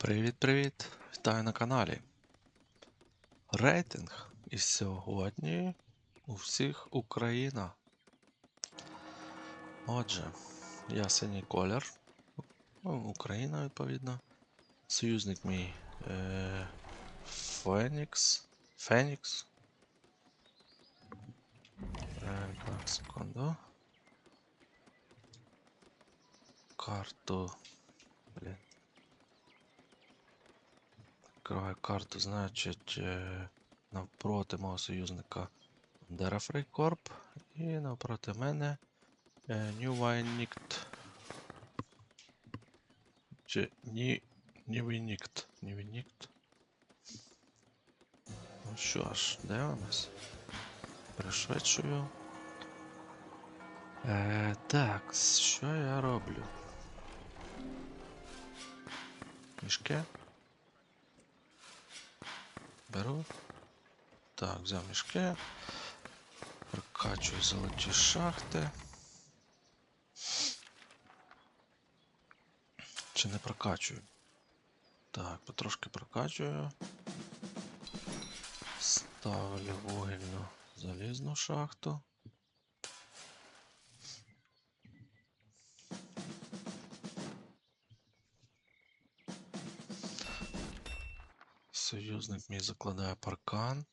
Привіт-привіт! Вітаю на каналі. Рейтинг. І сьогодні у всіх Україна. Отже, я синій колір. Ну, Україна, відповідно. Союзник мій е, Фенікс. Фенікс. Е, так, секунду. Карту. Відкриваю карту, значить, е, навпроти мого союзника Бандера Фрейкорп і навпроти мене е, New Winict. Чи Ні. Нівініт. Нівініт. Ну що ж, нас? Пришвидшую. Е, так, що я роблю? Мішки. Беру. Так, взяв мішки. Прокачую золоті шахти. Чи не прокачую? Так, потрошки прокачую. Ставлю вугільну залізну шахту. Союзник мій закладає паркан.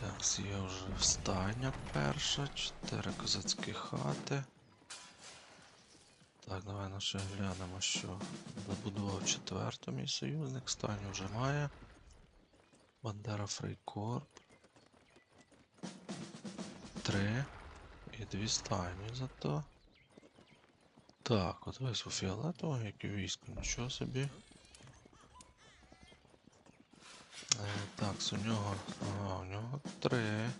Так, є вже встання перша, чотири козацькі хати. Так, давай ну ще глянемо, що добудував четверту мій союзник, стайню вже має. Бандера Фрейкорп. Три. І дві стайні зато. Так, от весь у фіолетового, як і військо, нічого собі. Е, так, у нього. Ага, у нього три.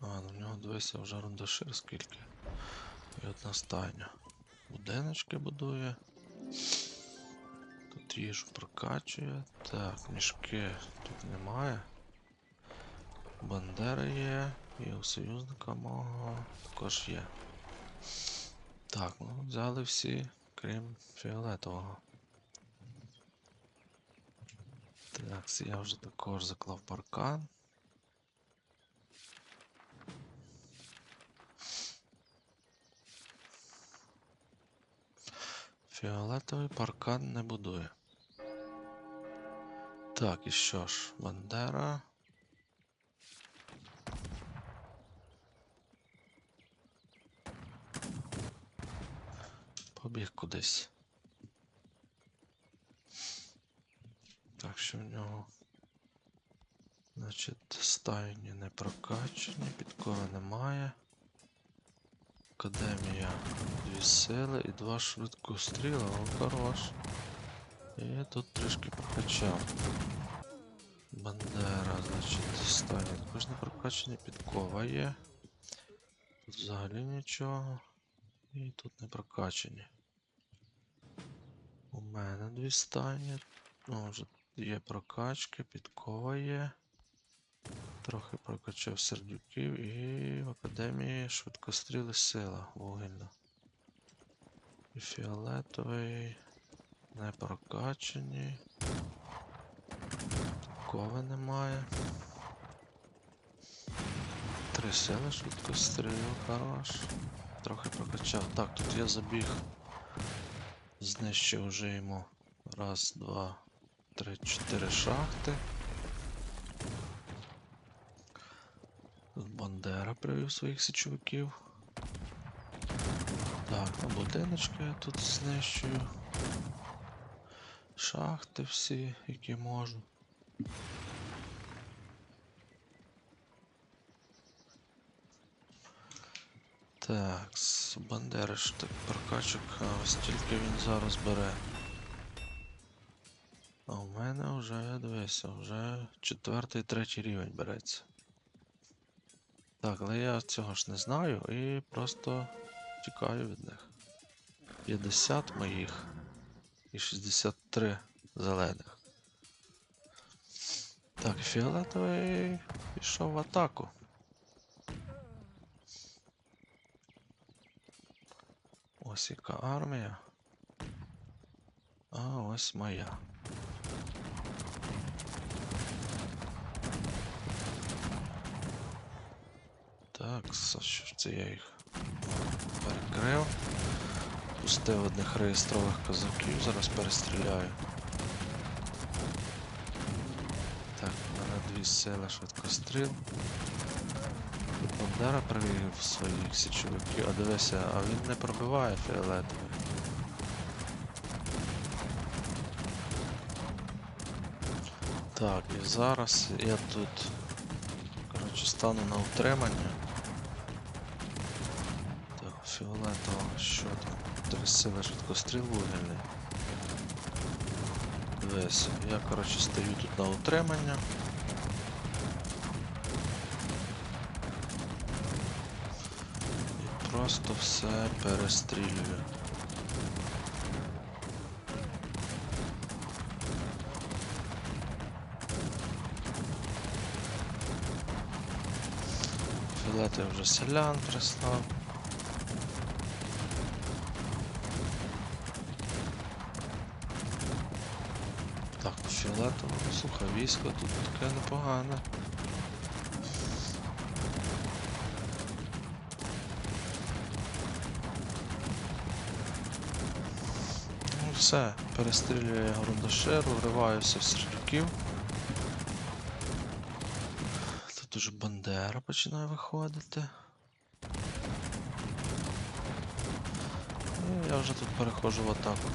А, ну у нього дивися вже рундашир скільки. І одна стайня. Будиночки будує. Тут їжу прокачує. Так, мішки тут немає. Бандери є. І у союзника мого також є. Так, ну взяли всі, крім фіолетового. Так, я вже також заклав паркан. Фіолетовий паркан не будує. Так, і що ж, Бандера. Побіг кудись. Так що в нього. Значить, стайні не прокачані, підкова немає. Академія дві сили і два швидкостріла, о, хорош. І тут трішки прокачав. Бандера, значить, стайні також не прокачані, підкова є. Тут взагалі нічого. І тут не прокачані. У мене дві стайні. Ну, вже є прокачки, підкова є. Трохи прокачав сердюків і в академії швидкостріли сила вугільна. І фіолетовий. Не прокачані. Підкови немає. Три сили швидкострілів, хорош. Трохи прокачав. Так, тут я забіг. Знищив вже йому. Раз, два, три, чотири шахти. Бандера привів своїх січовиків. Так, ну будиночки я тут знищую. Шахти всі, які можу. Так, з Бандери ж так прокачок, ось тільки він зараз бере. А у мене вже, дивися, вже четвертий, третій рівень береться. Так, але я цього ж не знаю і просто тікаю від них. 50 моїх і 63 зелених. Так, фіолетовий пішов в атаку. Яка армія. А ось моя. Так, що ж це я їх перекрив? Пустив одних реєстрових козаків, зараз перестріляю. Так, у мене дві сили швидкостріл. Бандера привів своїх січовиків, а дивися, а він не пробиває фіолетовий. Так, і зараз я тут коротше стану на утримання. Так, фіолетово, що там? Три сили швидкостріл вугільний. Дивись, я коротше стою тут на утримання. І просто все перестрілюю. Філети вже селян прислав. Так, фіолетово, ну, слухай, військо тут таке непогане. Ну все, перестрілюю я грундошеру, вриваюся в стрільків. Тут уже Бандера починає виходити. І я вже тут переходжу в атаку.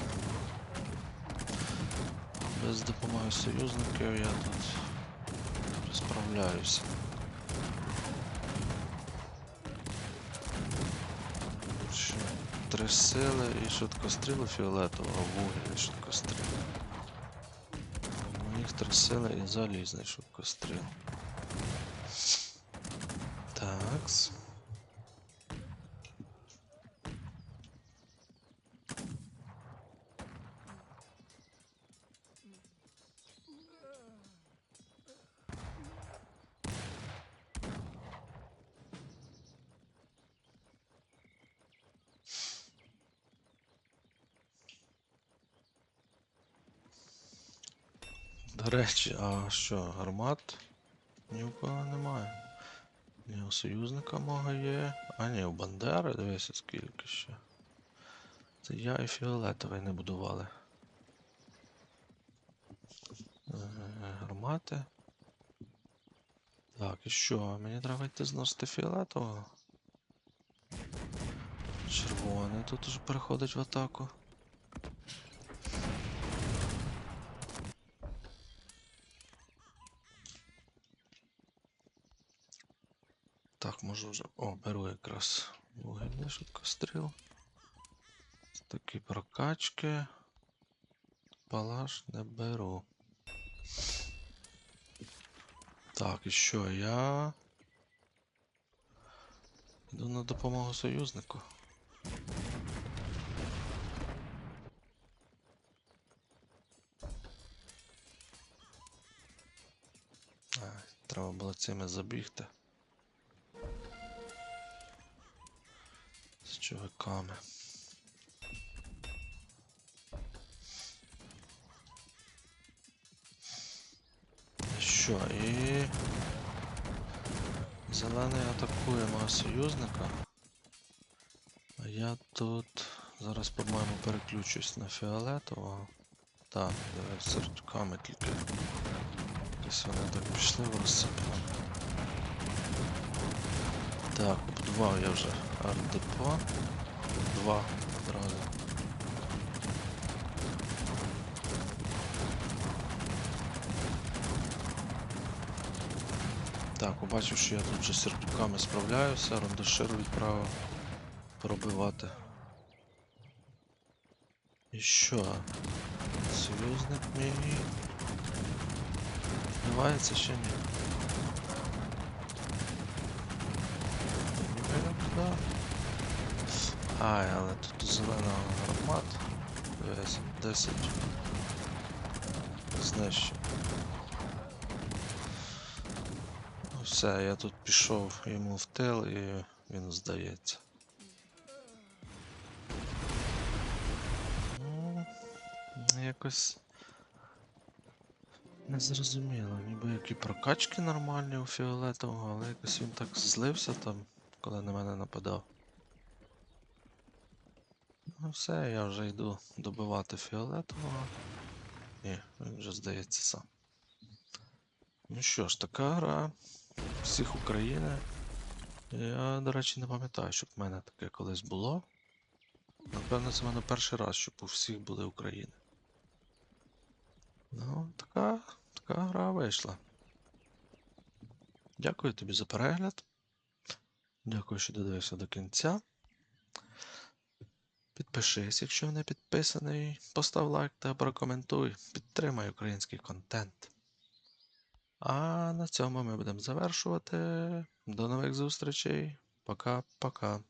Без допомоги союзників я тут справляюся. Три сили і швидкострілу фіолетового, вугільний швидкостріл. У них три і залізний швидкостріл. Такс. До речі, а що, гармат? Ні у кого немає. Ні у союзника мого є. А ні, у Бандери, дивися скільки ще. Це я і фіолетовий не будували. Е, Гармати. Так, і що? Мені треба йти зносити фіолетового. Червоний тут уже переходить в атаку. Так, можу вже. О, беру якраз вугільний швидкостріл. Такі прокачки. Палаш не беру. Так, і що я. Йду на допомогу союзнику. Треба було цими забігти. З чуваками. Що, і зелений атакує мого союзника. А я тут зараз, по-моєму, переключусь на фіолетового. Так, давай з сердюками тільки. Десь вони так пішли в розсипали. Так, побудував я вже арт-депо. Два одразу. Так, побачив, що я тут вже з сердюками справляюся, рандоширу відправив пробивати. І що? Союзник мій Вбивається ще ні. Ніби як да. Ай, але тут зелена гармат. Дивись, 10. Знищив. Ну все, я тут пішов йому в тил і він здається. Ну, якось. Не зрозуміло, ніби які прокачки нормальні у фіолетового, але якось він так злився там, коли на мене нападав. Ну все, я вже йду добивати фіолетового. Ні, він вже здається сам. Ну що ж, така гра. Всіх України. Я, до речі, не пам'ятаю, щоб в мене таке колись було. Напевно, це в мене перший раз, щоб у всіх були України. Ну, така, така гра вийшла. Дякую тобі за перегляд. Дякую, що додивився до кінця. Підпишись, якщо не підписаний. Постав лайк та прокоментуй. Підтримай український контент. А на цьому ми будемо завершувати. До нових зустрічей. Пока-пока.